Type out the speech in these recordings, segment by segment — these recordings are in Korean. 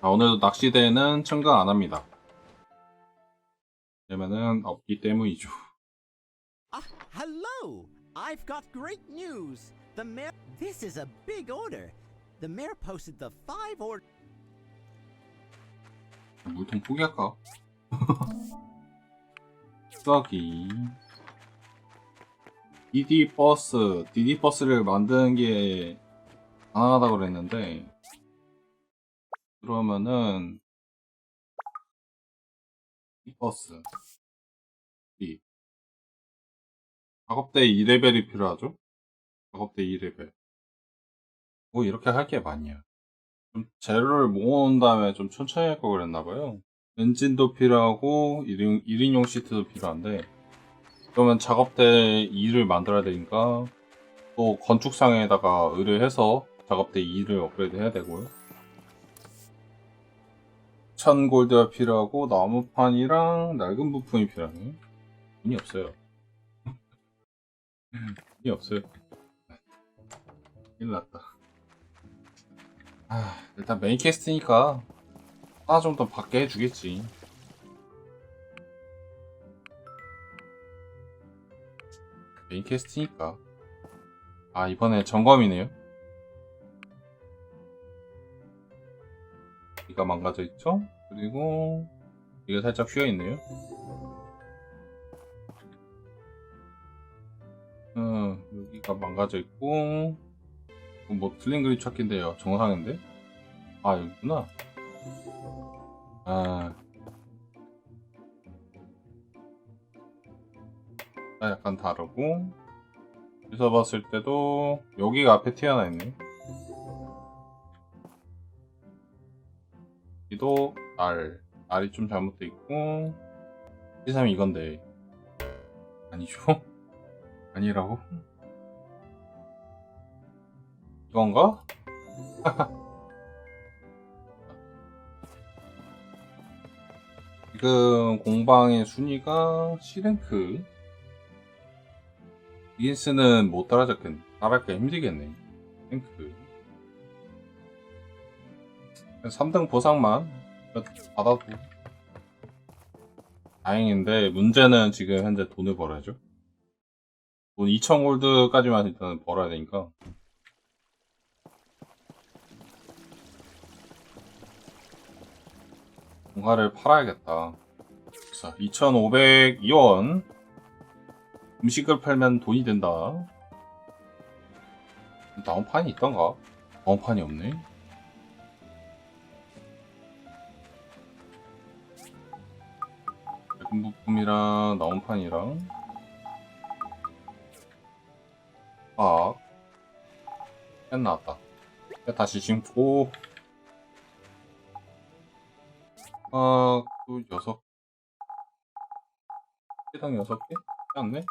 자, 오늘도 낚시대에는 첨가 안 합니다. 왜냐면은 없기 때문이죠. Ah, hello! I've got great news. The mayor. This is a big order. The mayor posted the five order. 물통 포기할까? 수학이 디디 버스, 디디 버스를 만드는 게 가능하다고 그랬는데 그러면은 이 버스 이 작업대 2레벨이 필요하죠? 작업대 2레벨 뭐 이렇게 할 게 많이야 좀 재료를 모아온 다음에 좀 천천히 할 걸 그랬나봐요. 엔진도 필요하고 1인, 1인용 시트도 필요한데 그러면 작업대 2를 만들어야 되니까 또 건축상에다가 의뢰해서 작업대 2를 업그레이드 해야 되고요. 천 골드가 필요하고 나무판이랑 낡은 부품이 필요하네. 돈이 없어요. 돈이 없어요. 큰일 났다. 아, 일단 메인 캐스트니까 하나 좀 더 받게 해주겠지. 메인 캐스트니까. 아, 이번에 점검이네요. 이가 망가져 있죠? 그리고 이가 살짝 휘어 있네요. 음, 여기가 망가져 있고, 뭐 틀린 그림 찾기인데요. 정상인데? 아 여기구나. 아. 아, 약간 다르고 여기서 봤을 때도 여기가 앞에 튀어나 있네. 여기도 알 알이 좀 잘못돼 있고 1, 3 이건데 아니죠? 아니라고? 이건가? 지금 공방의 순위가 C랭크 이긴스는 못 따라잡겠네 따라잡기 힘들겠네 랭크 3등 보상만 받아도 다행인데 문제는 지금 현재 돈을 벌어야죠 돈 2000골드까지만 일단 벌어야 되니까 뭔가를 팔아야겠다. 자, 2,502원. 음식을 팔면 돈이 된다. 나온판이 있던가? 나온판이 없네. 백분 부품이랑 나온판이랑 아, 펜 나왔다. 다시 심고 아, 또 여섯 개당 여섯 개? 않네?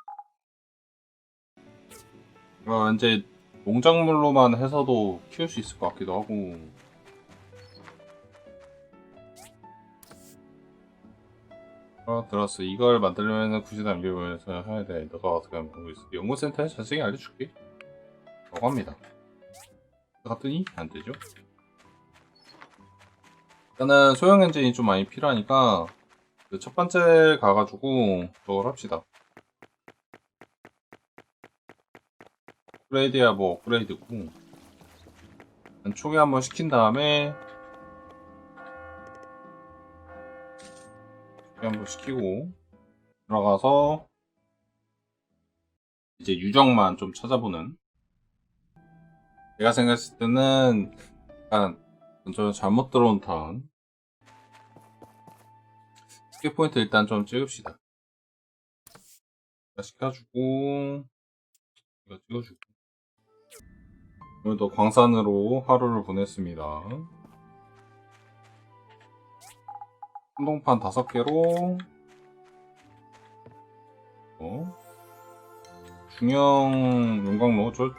아, 이제 농작물로만 해서도 키울 수 있을 것 같기도 하고. 아, 들었어. 이걸 만들려면 굳이 남겨보면서 해야 돼. 너가 어떻게 하면 보고 있어. 연구센터에 자세히 알려줄게. 라고 합니다. 갔더니 안 되죠. 일단은 소형 엔진이 좀 많이 필요하니까 그 첫 번째 가가지고 저걸 합시다. 업그레이드야 뭐 업그레이드고 초기 한번 시킨 다음에 한번 시키고 들어가서 이제 유정만 좀 찾아보는. 내가 생각했을 때는 약간 저 잘못 들어온 턴. 스킬 포인트 일단 좀 찍읍시다. 시켜주고 이거 찍어주고. 오늘도 광산으로 하루를 보냈습니다 한동판 다섯 개로 어? 중형 용광로 저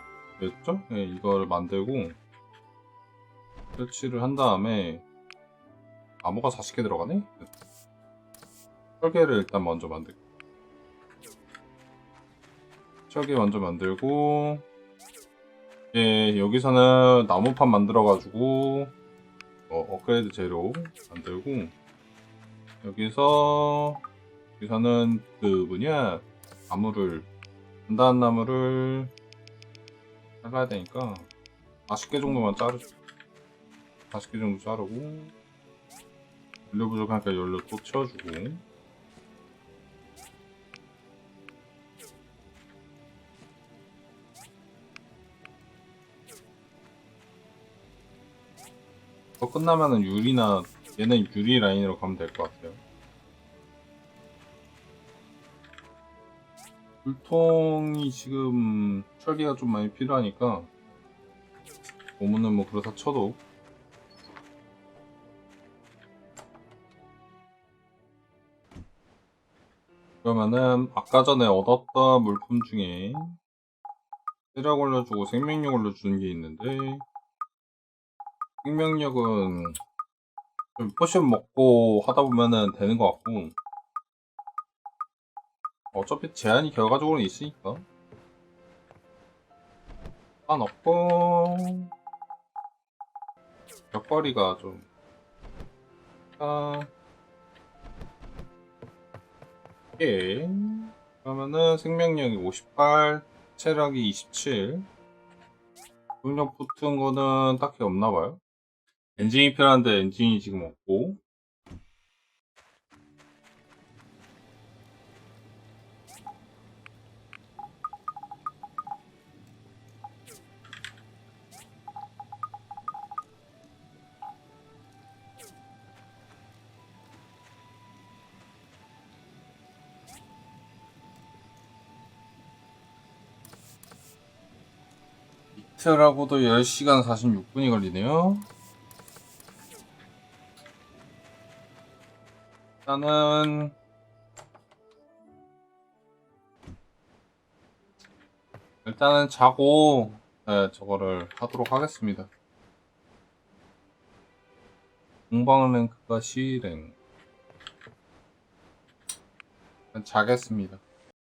였죠? 네, 이걸 만들고 설치를 한 다음에 암호가 40개 들어가네? 철개를 일단 먼저 만들고 철개 먼저 만들고 이제 여기서는 나무판 만들어 가지고 어, 업그레이드 재료 만들고 여기서 여기서는 그 뭐냐? 나무를 단단한 나무를 잘라야 되니까 40개 정도만 자르죠. 40개 정도 자르고 연료 부족하니까 연료 또 채워주고. 더 끝나면은 유리나 얘는 유리 라인으로 가면 될 것 같아요. 불통이 지금 철기가 좀 많이 필요하니까 오면은 뭐 그렇다 쳐도 그러면은 아까 전에 얻었던 물품 중에 체력 올려주고 생명력 올려주는 게 있는데 생명력은 좀 포션 먹고 하다 보면은 되는 것 같고. 어차피 제한이 결과적으로 있으니까. 상관없고. 벽걸이가 좀. 아... 예. 그러면은 생명력이 58 체력이 27 능력 붙은 거는 딱히 없나봐요 엔진이 필요한데 엔진이 지금 없고. 이틀하고도 10시간 46분이 걸리네요 일단은 일단은 자고 네, 저거를 하도록 하겠습니다. 공방 랭크가. 일단 자겠습니다.